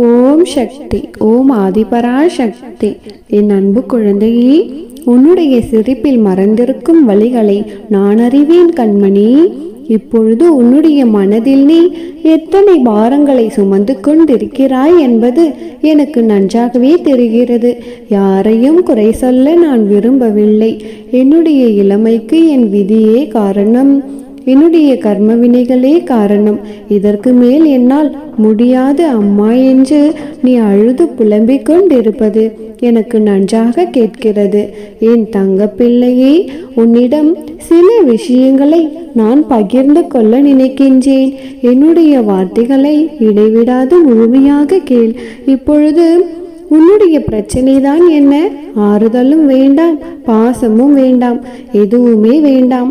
ஓம் சக்தி ஓம் ஆதிபரா சக்தி என் அன்பு குழந்தையே உன்னுடைய சிரிப்பில் மறந்திருக்கும் வழிகளை நான் அறிவேன் கண்மணி. இப்பொழுது உன்னுடைய மனதில் நீ எத்தனை பாரங்களை சுமந்து கொண்டிருக்கிறாய் என்பது எனக்கு நன்றாகவே தெரிகிறது. யாரையும் குறை சொல்ல நான் விரும்பவில்லை. என்னுடைய இளமைக்கு என் விதியே காரணம். என்னுடைய கர்ம வினைகளே காரணம். இதற்கு மேல் என்னால் முடியாது அம்மா என்று நீ அழுது புலம்பிக் கொண்டிருப்பது எனக்கு நன்றாக கேட்கிறது. என் தங்க பிள்ளையே உன்னிடம் சில விஷயங்களை நான் பகிர்ந்து கொள்ள நினைக்கின்றேன். என்னுடைய வார்த்தைகளை இடைவிடாது முழுமையாக கேள். இப்பொழுது உன்னுடைய பிரச்சனை தான் என்ன? ஆறுதலும் வேண்டாம் பாசமும் வேண்டாம் எதுவுமே வேண்டாம்.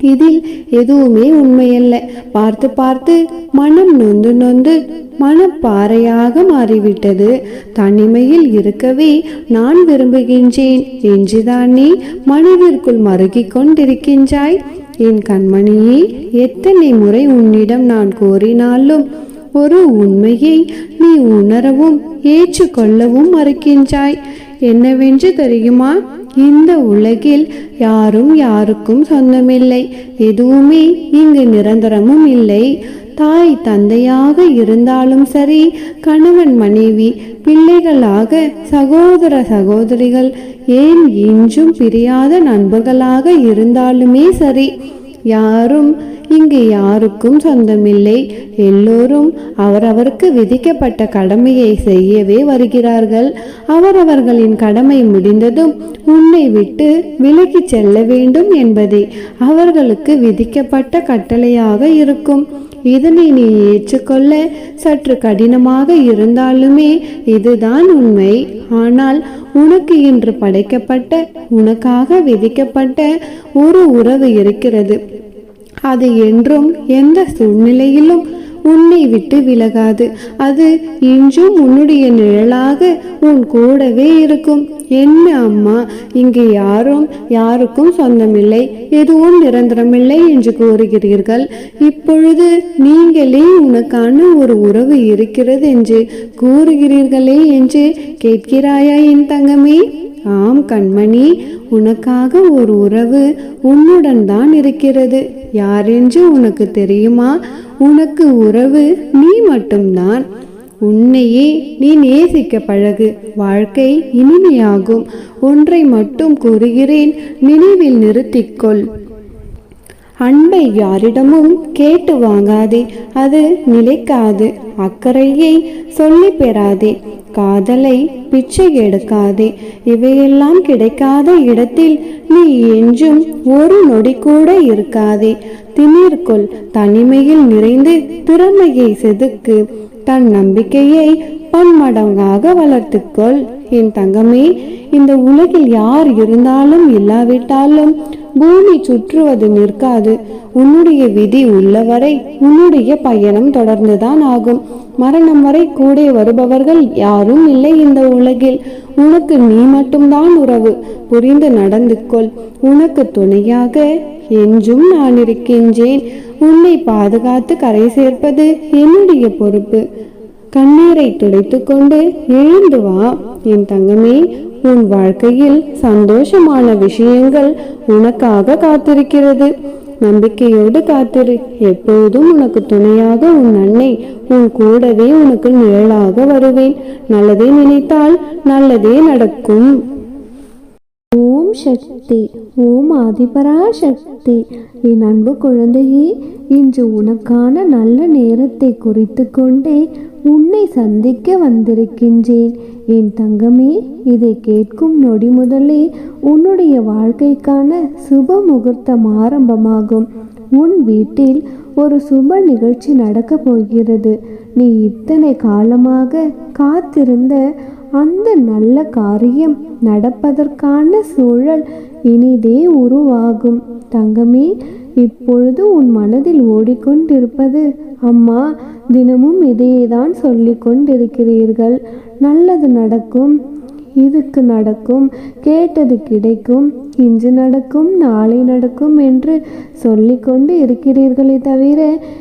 இதில் எதுவுமே உண்மையல்ல. பார்த்து பார்த்து மனம் நொந்து நொந்து மனப்பாறையாக மாறிவிட்டது. தனிமையில் இருக்கவே நான் விரும்புகின்றேன். என்றுதான் நீ மனதிற்குள் மருகிக் கொண்டிருக்கின்றாய்? என் கண்மணியே எத்தனை முறை உன்னிடம் நான் கோரினாலும் ஒரு உண்மையை நீ உணரவும் ஏற்றுக்கொள்ளவும் மறுக்கின்றாய். என்னவென்று தெரியுமா? இந்த உலகில் யாரும் யாருக்கும் சொந்தமில்லை. எதுவுமே இங்கு நிரந்தரமும் இல்லை. தாய் தந்தையாக இருந்தாலும் சரி கணவன் மனைவி பிள்ளைகளாக சகோதர சகோதரிகள் ஏன் இன்றும் பிரியாத நண்பர்களாக இருந்தாலுமே சரி யாரும் இங்கு யாருக்கும் சொந்தமில்லை. எல்லோரும் அவரவருக்கு விதிக்கப்பட்ட கடமையை செய்யவே வருகிறார்கள். அவரவர்களின் கடமை முடிந்ததும் உன்னை விட்டு விலகி செல்ல வேண்டும் என்பதே அவர்களுக்கு விதிக்கப்பட்ட கட்டளையாக இருக்கும். இதனை நீ ஏற்றுக்கொள்ள சற்று கடினமாக இருந்தாலுமே இதுதான் உண்மை. ஆனால் உனக்கு இன்று படைக்கப்பட்ட உனக்காக விதிக்கப்பட்ட ஒரு உறவு இருக்கிறது. அது என்றும் எந்த சூழ்நிலையிலும் உன்னை விட்டு விலகாது. அது இன்றும் உன்னுடைய நிழலாக உன் கூடவே இருக்கும். என்ன அம்மா இங்கு யாரும் யாருக்கும் சொந்தமில்லை எதுவும் நிரந்தரமில்லை என்று கூறுகிறீர்கள். இப்பொழுது நீங்களே உனக்கான ஒரு உறவு இருக்கிறது என்று கூறுகிறீர்களே என்று கேட்கிறாயா என் தங்கமே? ஆம் கண்மணி உனக்காக ஒரு உறவு உன்னுடன் தான் இருக்கிறது. யாரென்று உனக்கு தெரியுமா? உனக்கு உறவு நீ மட்டும்தான். உன்னையே நீ நேசிக்க பழகு. வாழ்க்கை இனிமையாகும். ஒன்றை மட்டும் கூறுகிறேன் நினைவில் நிறுத்திக்கொள். அன்பை யாரிடமும் கேட்டு வாங்காதே. அது நிலைக்காது. அக்கறையை சொல்லி பெறாதே. காதலை பிச்சை எடுக்காதே. இவையெல்லாம் கிடைக்காத இடத்தில் நீ என்றும் ஒரு நொடி கூட இருக்காதே. திமிர்கொள் தனிமையில் நிறைந்து திறமையை செதுக்கு. தன் நம்பிக்கையை பன்மடங்காக வளர்த்துக்கொள் என் தங்கமே இந்த உலகில் யார் இருந்தாலும் இல்லாவிட்டாலும் பூமி சுற்றுவது நிற்காது. உன்னுடைய விதி உள்ளவரை உன்னுடைய பயணம் தொடர்ந்துதான் ஆகும். மரணம் வரை கூட வருபவர்கள் யாரும் இல்லை இந்த உலகில். உனக்கு நீ மட்டும்தான் உறவு. புரிந்து நடந்து கொள். உனக்கு துணையாக என்றும் நான் இருக்கின்றேன். உன்னை பாதுகாத்து கரை சேர்ப்பது என்னுடைய பொறுப்பு. கண்ணீரை துடைத்துக்கொண்டு எழுந்து வா. என் தங்கமே உன் வாழ்க்கையில் சந்தோஷமான விஷயங்கள் உனக்காக காத்திருக்கிறது. நம்பிக்கையோடு காத்திரு. எப்போதும் உனக்கு துணையாக உன் அன்னை உன் கூடவே உனக்கு நிழலாக வருவேன். நல்லதே நினைத்தால் நல்லதே நடக்கும். ஓம் சக்தி ஓம் ஆதிபரா சக்தி என் அன்பு குழந்தையே இன்று உனக்கான நல்ல நேரத்தை குறித்து கொண்டே உன்னை சந்திக்க வந்திருக்கின்றேன். என் தங்கமே இதை கேட்கும் நொடி முதலே உன்னுடைய வாழ்க்கைக்கான சுப முகூர்த்தம் ஆரம்பமாகும். உன் வீட்டில் ஒரு சுப நிகழ்ச்சி நடக்கப் போகிறது. நீ இத்தனை காலமாக காத்திருந்த அந்த நல்ல காரியம் நடப்பதற்கான சூழல் இனிதே உருவாகும். தங்கமே இப்பொழுது உன் மனதில் ஓடிக்கொண்டிருப்பது அம்மா தினமும் இதையே தான் கொண்டிருக்கிறீர்கள். நல்லது நடக்கும் இதுக்கு நடக்கும் கேட்டது கிடைக்கும். இன்று நடக்கும் நாளை நடக்கும் என்று சொல்லிக்கொண்டு இருக்கிறீர்களே தவிர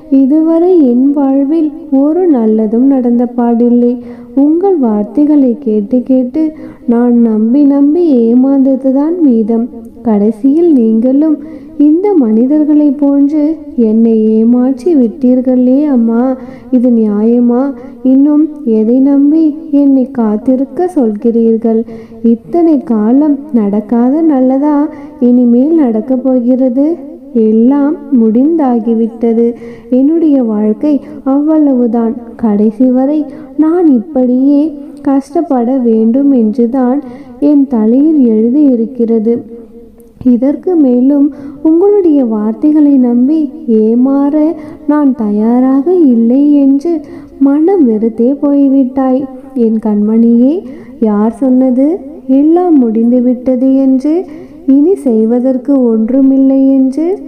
இதுவரை என் வாழ்வில் ஒரு நல்லதும் நடந்த பாடில்லை. உங்கள் வார்த்தைகளை கேட்டு கேட்டு நான் நம்பி நம்பி ஏமாந்ததுதான் மீதம். கடைசியில் நீங்களும் இந்த மனிதர்களைப் போன்று என்னை ஏமாற்றி விட்டீர்களே அம்மா. இது நியாயமா? இன்னும் எதை நம்பி என்னை காத்திருக்க சொல்கிறீர்கள்? இத்தனை காலம் நடக்காத நல்லதா? இனிமேல் நடக்கப் போகிறது. எல்லாம் முடிந்தாகிவிட்டது. என்னுடைய வாழ்க்கை அவ்வளவுதான். கடைசி வரை நான் இப்படியே கஷ்டப்பட வேண்டும் என்றுதான் என் தலையில் எழுதியிருக்கிறது. இதற்கு மேலும் உங்களுடைய வார்த்தைகளை நம்பி ஏமாற நான் தயாராக இல்லை என்று மனம் வெறுத்தே போய்விட்டாய். என் கண்மணியே யார் சொன்னது? எல்லாம் முடிந்துவிட்டது என்று இனி செய்வதற்கு ஒன்றுமில்லை என்று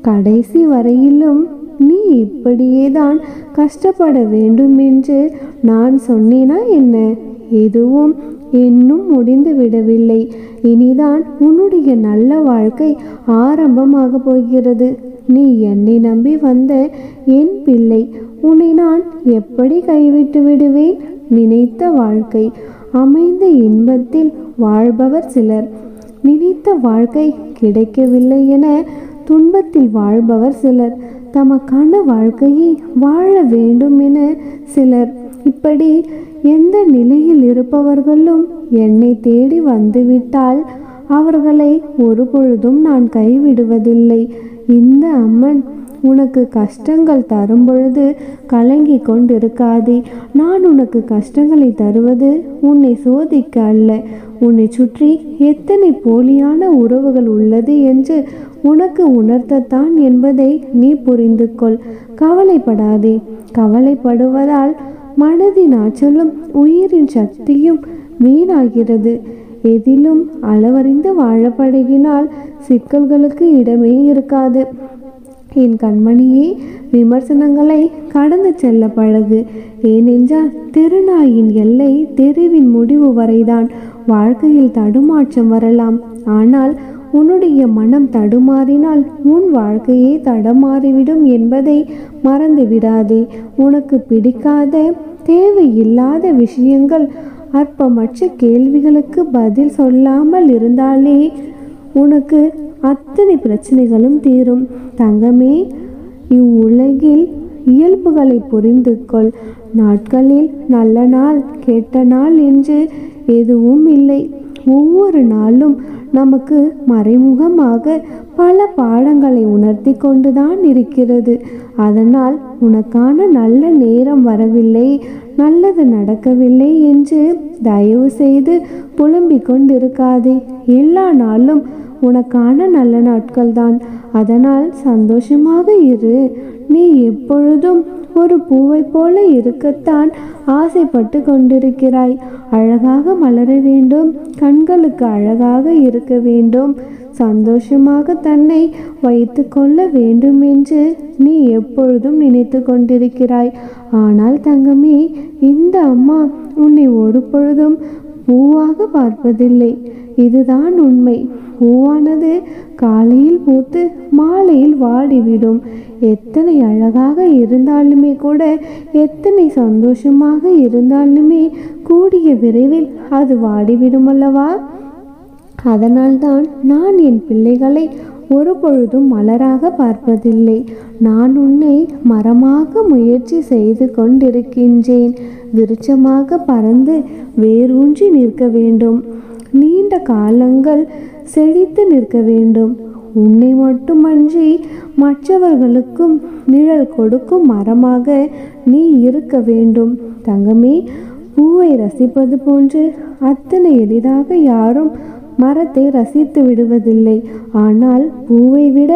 கடைசி வரையிலும் நீ இப்படியேதான் கஷ்டப்பட வேண்டும் என்று நான் சொன்னேனா என்ன? எதுவும் இன்னும் முடிந்து விடவில்லை. இனிதான் உன்னுடைய நல்ல வாழ்க்கை ஆரம்பமாக போகிறது. நீ என்னை நம்பி வந்த என் பிள்ளை உன்னை நான் எப்படி கைவிட்டு விடுவேன்? நினைத்த வாழ்க்கை அமைந்த இன்பத்தில் வாழ்பவர் சிலர். நினைத்த வாழ்க்கை கிடைக்கவில்லை என துன்பத்தில் வாழ்பவர் சிலர். தமக்கான வாழ்க்கையை வாழ வேண்டும் என சிலர். இப்படி எந்த நிலையில் இருப்பவர்களும் என்னை தேடி வந்துவிட்டால் அவர்களை ஒரு பொழுதும் நான் கைவிடுவதில்லை. இந்த அம்மன் உனக்கு கஷ்டங்கள் தரும் பொழுது கலங்கி கொண்டிருக்காதே. நான் உனக்கு கஷ்டங்களை தருவது உன்னை சோதிக்க அல்ல. உன்னை சுற்றி எத்தனை போலியான உறவுகள் உள்ளது என்று உனக்கு உணர்த்தத்தான் என்பதை நீ புரிந்து கொள் கவலைப்படாதே. கவலைப்படுவதால் மனதின் ஆற்றலும் உயிரின் சக்தியும் வீணாகிறது. எதிலும் அளவறிந்து வாழப்படுகினால் சிக்கல்களுக்கு இடமே இருக்காது. என் கண்மணியே விமர்சனங்களை கடந்து செல்ல பழகு. ஏனென்றால் தெருநாயின் எல்லை தெருவின் முடிவு வரைதான் வாழ்க்கையில் தடுமாற்றம் வரலாம். ஆனால் உன்னுடைய மனம் தடுமாறினால் உன் வாழ்க்கையே தடமாறிவிடும் என்பதை மறந்து விடாதே உனக்கு பிடிக்காத தேவையில்லாத விஷயங்கள் அற்பமற்ற கேள்விகளுக்கு பதில் சொல்லாமல் இருந்தாலே உனக்கு அத்தனை பிரச்சனைகளும் தீரும். தங்கமே இவ்வுலகில் இயல்புகளை புரிந்து கொள். நாட்களில் நல்ல நாள் கெட்ட நாள் என்று எதுவும் இல்லை. ஒவ்வொரு நாளும் நமக்கு மறைமுகமாக பல பாடங்களை உணர்த்தி கொண்டுதான் இருக்கிறது. அதனால் உனக்கான நல்ல நேரம் வரவில்லை நல்லது நடக்கவில்லை என்று தயவு செய்து புலம்பிக் கொண்டிருக்காதே. எல்லா நாளும் உனக்கான நல்ல நாட்கள் தான் அதனால் சந்தோஷமாக இரு. நீ எப்பொழுதும் ஒரு பூவை போல இருக்கத்தான் ஆசைப்பட்டு கொண்டிருக்கிறாய். அழகாக மலர வேண்டும். கண்களுக்கு அழகாக இருக்க வேண்டும். சந்தோஷமாக தன்னை வைத்து கொள்ள வேண்டும் என்று நீ எப்பொழுதும் நினைத்து கொண்டிருக்கிறாய். ஆனால் தங்கமே இந்த அம்மா உன்னை ஒரு பொழுதும் பூவாக பார்ப்பதில்லை. இதுதான் உண்மை. பூவானது காலையில் பூத்து மாலையில் வாடிவிடும். எத்தனை அழகாக இருந்தாலுமே கூட எத்தனை சந்தோஷமாக இருந்தாலுமே கூடிய விரைவில் அது வாடிவிடும் அல்லவா அதனால்தான் நான் என் பிள்ளைகளை ஒரு பொழுதும் மலராக பார்ப்பதில்லை. நான் உன்னை மரமாக முயற்சி செய்து கொண்டிருக்கின்றேன். விருட்சமாக பறந்து வேரூன்றி நிற்க வேண்டும். நீண்ட காலங்கள் செழித்து நிற்க வேண்டும். உன்னை மட்டுமன்றி மற்றவர்களுக்கும் நிழல் கொடுக்கும் மரமாக நீ இருக்க வேண்டும். தங்கமே பூவை ரசிப்பது போன்று அத்தனை எளிதாக யாரும் மரத்தை ரசித்து விடுவதில்லை. ஆனால் பூவை விட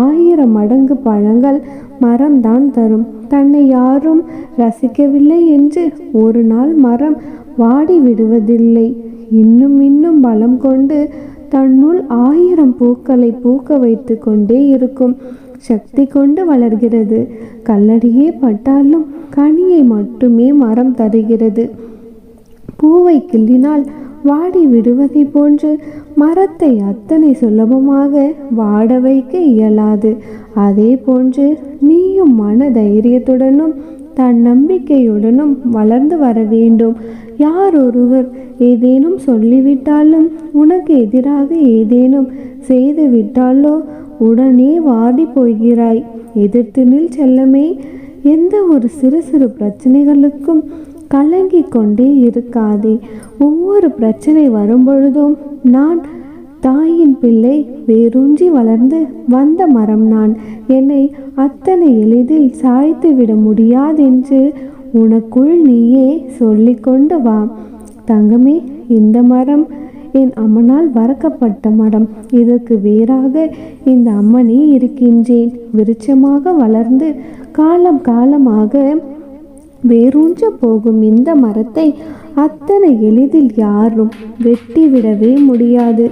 ஆயிரம் மடங்கு பழங்கள் மரம்தான் தரும். தன்னை யாரும் ரசிக்கவில்லை என்று ஒரு நாள் மரம் வாடி விடுவதில்லை. இன்னும் இன்னும் பலம் கொண்டு தன்னுள் ஆயிரம் பூக்களை பூக்க வைத்து கொண்டே இருக்கும். சக்தி கொண்டு வளர்கிறது. கல்லடியே பட்டாலும் கனியை மட்டுமே மரம் தருகிறது. பூவை கிள்ளினால் வாடி விடுவதை போன்று மரத்தை அத்தனை சுலபமாக வாட வைக்க இயலாது. அதே போன்று நீயும் மன தைரியத்துடனும் தன் நம்பிக்கையுடனும் வளர்ந்து வர வேண்டும். யார் ஒருவர் ஏதேனும் சொல்லிவிட்டாலும் உனக்கு எதிராக ஏதேனும் செய்து விட்டாலோ உடனே வாடி போகிறாய். எதிர்த்து நில் செல்லமே. எந்த ஒரு சிறு சிறு பிரச்சனைகளுக்கும் கலங்கி கொண்டே இருக்காதே. ஒவ்வொரு பிரச்சனை வரும்பொழுதும் நான் தாயின் பிள்ளை வேரூன்றி வளர்ந்து வந்த மரம் நான். என்னை அத்தனை எளிதில் சாய்த்து விட முடியாதென்று உனக்குள் நீயே சொல்லிக்கொண்டு வா. தங்கமே இந்த மரம் என் அம்மனால் வறக்கப்பட்ட மரம். இதற்கு வேறாக இந்த அம்மனே இருக்கின்றேன். விருட்சமாக வளர்ந்து காலம் காலமாக வேரூன்ற போகும் இந்த மரத்தை அத்தனை எளிதில் யாரும் வெட்டிவிடவே முடியாது.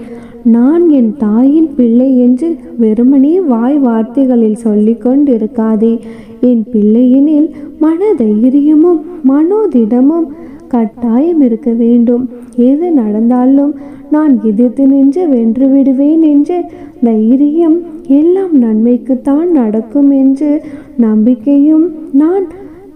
நான் என் தாயின் பிள்ளை என்று வெறுமனே வாய் வார்த்தைகளில் சொல்லிக் கொண்டிருக்காதே. என் பிள்ளையினில் மன தைரியமும் மனோதிடமும் கட்டாயம் இருக்க வேண்டும். எது நடந்தாலும் நான் எதிர்த்து நின்று வென்று விடுவேன் என்று தைரியம் எல்லாம் நன்மைக்குத்தான் நடக்கும் என்று நம்பிக்கையும் நான்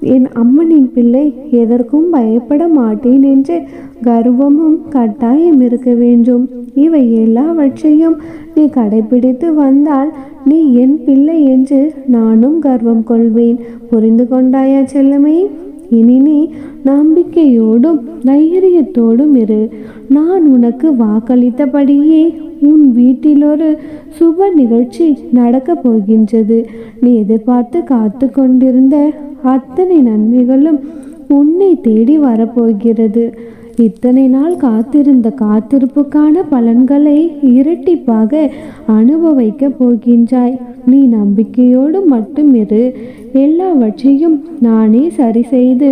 என் அம்மனின் பிள்ளை எதற்கும் பயப்பட மாட்டேன் என்று கர்வமும் கட்டாயம் இருக்க வேண்டும். இவை எல்லாவற்றையும் நீ கடைபிடித்து வந்தால் நீ என் பிள்ளை என்று நானும் கர்வம் கொள்வேன். புரிந்து கொண்டாயா செல்லமே? இனி நீ நம்பிக்கையோடும் தைரியத்தோடும் இரு. நான் உனக்கு வாக்களித்தபடியே உன் வீட்டில் ஒரு சுப நிகழ்ச்சி நடக்கப் போகின்றது. நீ எதிர்பார்த்து காத்து கொண்டிருந்த அத்தனை நன்மைகளும் உன்னை தேடி வரப்போகிறது. இத்தனை நாள் காத்திருந்த காத்திருப்புக்கான பலன்களை இரட்டிப்பாக அனுபவிக்க போகின்றாய். நீ நம்பிக்கையோடு மட்டும் இரு. எல்லாவற்றையும் நானே சரி செய்து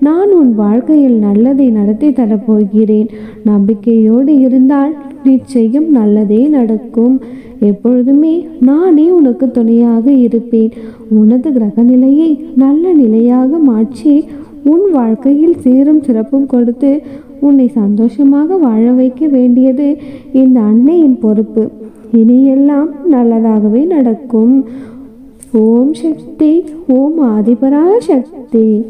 நான் உன் வாழ்க்கையில் நல்லதை நடத்தி தரப்போகிறேன். நம்பிக்கையோடு இருந்தால் நிச்சயம் நல்லதே நடக்கும். எப்பொழுதுமே நானே உனக்கு துணையாக இருப்பேன். உனது கிரக நிலையை நல்ல நிலையாக மாற்றி உன் வாழ்க்கையில் சீரும் சிறப்பும் கொடுத்து உன்னை சந்தோஷமாக வாழ வைக்க வேண்டியது இந்த அன்னையின் பொறுப்பு. இனியெல்லாம் நல்லதாகவே நடக்கும். ஓம் சக்தி ஓம் ஆதிபரா சக்தி